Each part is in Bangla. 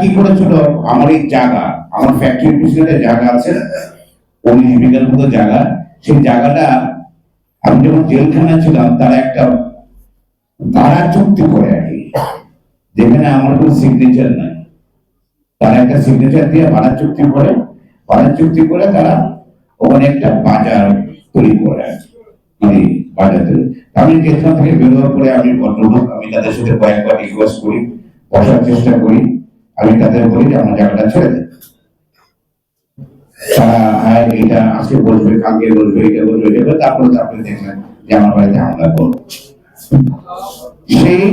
কি করেছিল? আমার এই জায়গা, আমার ফ্যাক্টরির পিছনে জায়গা আছে উনিশ বিঘার মতো জায়গা, সেই জায়গাটা আমি যখন জেলখানা ছিলাম, তারা একটা ভাড়া চুক্তি করে আর কি, যেখানে আমার কোনো সিগনেচার নাই। তারা একটা সিগনেচার দিয়ে ভাড়া চুক্তি করে ভাড়া চুক্তি করে তারা ওখানে একটা বাজার তৈরি করে মানে বাজার তৈরি। আমি যেখান থেকে বেরোয়ার পরে আমি ভদ্রলোক, আমি তাদের সাথে কয়েকবার রিকোয়েস্ট করি, বসার চেষ্টা করি। আমি তাদের বলি যে আমার জায়গাটা ছেড়ে দেন। তারা এটা আজকে বলবে, কালকে বলবে, এটা বলবে, এটা তারপরে তারপরে দেখলেন যে আমার বাড়িতে হামলা করল। সেই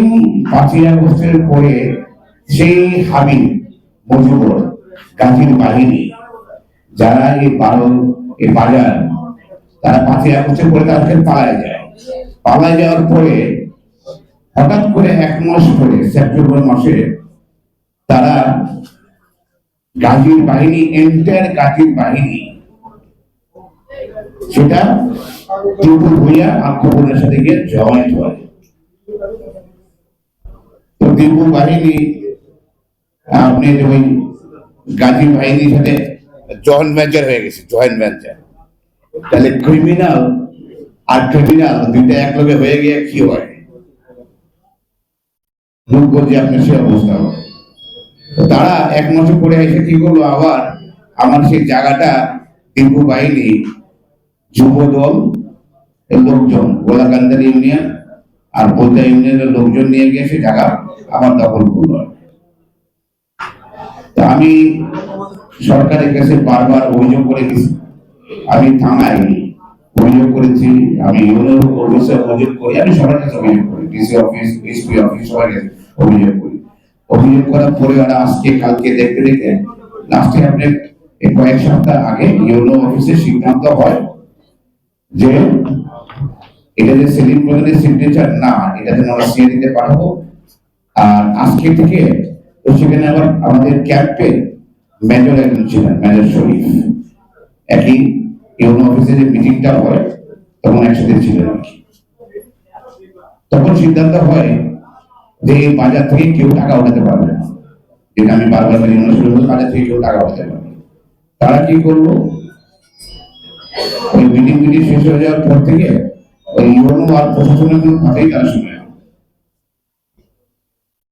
পাঁচই আগস্টের পরে সেই বাহিনী, যারা এই বারো, এই বাজার, তারা পাঁচই আগস্টের পরে তাদেরকে পালায় যায়। পালায় যাওয়ার পরে হঠাৎ করে এক মাস পরে, সেপ্টেম্বর মাসে গাজীর বাহিনী এন্টার গাজীর বাহিনী। সেটা ত্রিপুর ভূঁইয়া আক্রমণের সাথে গিয়ে জয়েন্ট হয়। তো ত্রিপুর বাহিনী, আপনি ওই গাজী বাহিনীর সাথে জয়েন্ট ভেঞ্চার হয়ে গেছে জয়েন্ট ভেঞ্চার তাহলে ক্রিমিনাল আর ক্রিমিনাল দুইটা একলগে হয়ে গিয়ে কি হয়? রূপগঞ্জে আপনার সে অবস্থা হয় তারা এক মাস পরে এসে কি করল? আবার আমার সেই জায়গাটা ত্রিপু বাহিনী, যুব দল, লোকজন, গোলাকান্দার ইউনিয়ন আর বোলদা ইউনিয়নের লোকজন নিয়ে গিয়ে সে জায়গা আমার দখল করল। তা আমি সরকারের কাছে বারবার অভিযোগ করে গেছি আমি থানায় অভিযোগ করেছি, আমি ইউনিয়ন অফিসে অভিযোগ করি, আমি সবার কাছে অভিযোগ করি, ডিসি অফিস, এসপি অফিস, সবার কাছে অভিযোগ করি। অভিযোগ করার পরে ওরা আজকে, কালকে দেখতে দেখে লাস্টে আপনি কয়েক সপ্তাহ আগে ইউনো অফিসে সিদ্ধান্ত হয় যে এটা যে সেলিম প্রধানের সিগনেচার না, এটা যেন আমরা সিএ দিতে পারব। আর আজকে থেকে তো সেখানে আবার আমাদের ক্যাম্পে মেজর একজন ছিলেন মেজর শরীফ। একই ইউনো অফিসে যে মিটিংটা হয়, তখন একসাথে ছিলেন। আর কি তখন সিদ্ধান্ত হয় যে বাজার থেকে কেউ টাকা উঠাতে পারবে না। যেটা আমি বারবার বলি শরীফ বাজার থেকে কেউ টাকা উঠাতে পারবে তারা কি করল? ওই মিটিং মিটিং শেষ হয়ে যাওয়ার পর থেকে ওই ইউনো আর প্রশাসনের কোনো কথাই তারা শুনে